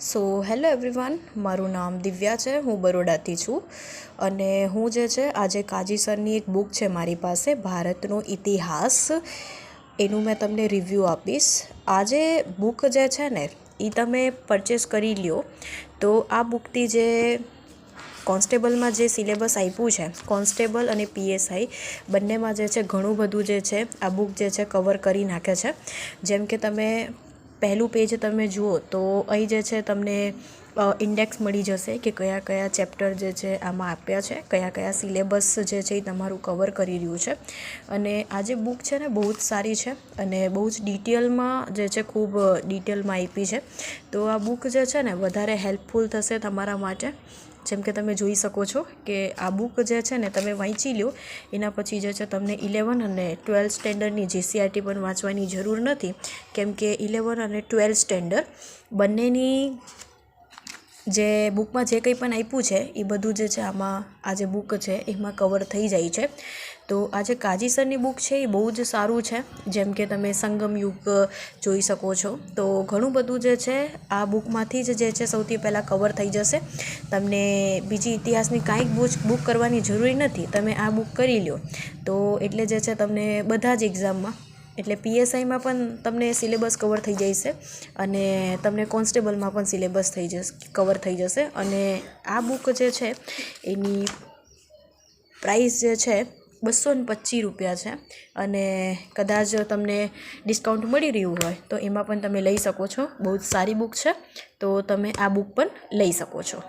So hello everyone, મારું નામ દિવ્યા છે, હું બરોડાથી છું. અને હું જે છે, આજે કાજી સરની એક બુક છે મારી પાસે, ભારતનો ઇતિહાસ. એનું મેં તમને રિવ્યૂ આપીશ. આ જે બુક જે છે ને, એ તમે પરચેસ કરી લ્યો. તો આ બુકથી જે કોન્સ્ટેબલમાં જે સિલેબસ આપ્યું છે, કોન્સ્ટેબલ અને પીએસઆઈ, બંનેમાં જે છે, ઘણું બધું જે છે, આ બુક જે છે કવર કરી નાખે છે. જેમ કે તમે પહેલું પેજ તમે જુઓ તો અહીં જે છે તમને ઇન્ડેક્સ મળી જશે કે કયા કયા ચેપ્ટર જે છે આમાં આપ્યા છે, કયા કયા સિલેબસ જે છે એ તમારું કવર કરી રહ્યું છે. અને આ જે બુક છે ને બહુ જ સારી છે અને બહુ જ ડિટેલમાં જે છે ખૂબ ડિટેલમાં આપી છે. તો આ બુક જે છે ને વધારે હેલ્પફુલ થશે તમારા માટે. જેમ કે તમે જોઈ શકો છો કે આ બુક જે છે ને તમે વાંચી લો એના પછી જે છે તમને ઇલેવન અને ટ્વેલ્થ સ્ટેન્ડર્ડની જીસીઆરટી પણ વાંચવાની જરૂર નથી. કેમ કે ઇલેવન અને ટ્વેલ્થ સ્ટેન્ડર્ડ બંનેની જે બુકમાં જે કંઈ પણ આપ્યું છે, એ બધું જે છે આમાં આ જે બુક છે, એમાં કવર થઈ જાય છે. તો આ જે કાજી સરની બુક છે, એ બહુ જ સારું છે. જેમ કે તમે સંગમ યુગ જોઈ શકો છો. તો ઘણું બધું જે છે, આ બુકમાંથી જ જે છે સૌથી પહેલાં કવર થઈ જશે. તમને બીજી ઇતિહાસની કાંઈક બુક બુક કરવાની જરૂરી નથી. તમે આ બુક કરી લો તો એટલે જે છે તમને બધા જ એક્ઝામમાં એટલે પીએસઆઈમાં પણ તમને સિલેબસ કવર થઈ જશે અને તમને કોન્સ્ટેબલમાં પણ સિલેબસ થઈ જશે કવર થઈ જશે. અને આ બુક જે છે, એની પ્રાઇસ જે છે બસો ને પચીસ રૂપિયા છે. અને કદાચ તમને ડિસ્કાઉન્ટ મળી રહ્યું હોય, તો એમાં પણ તમે લઈ શકો છો. બહુ જ સારી બુક છે. તો તમે આ બુક પણ લઈ શકો છો.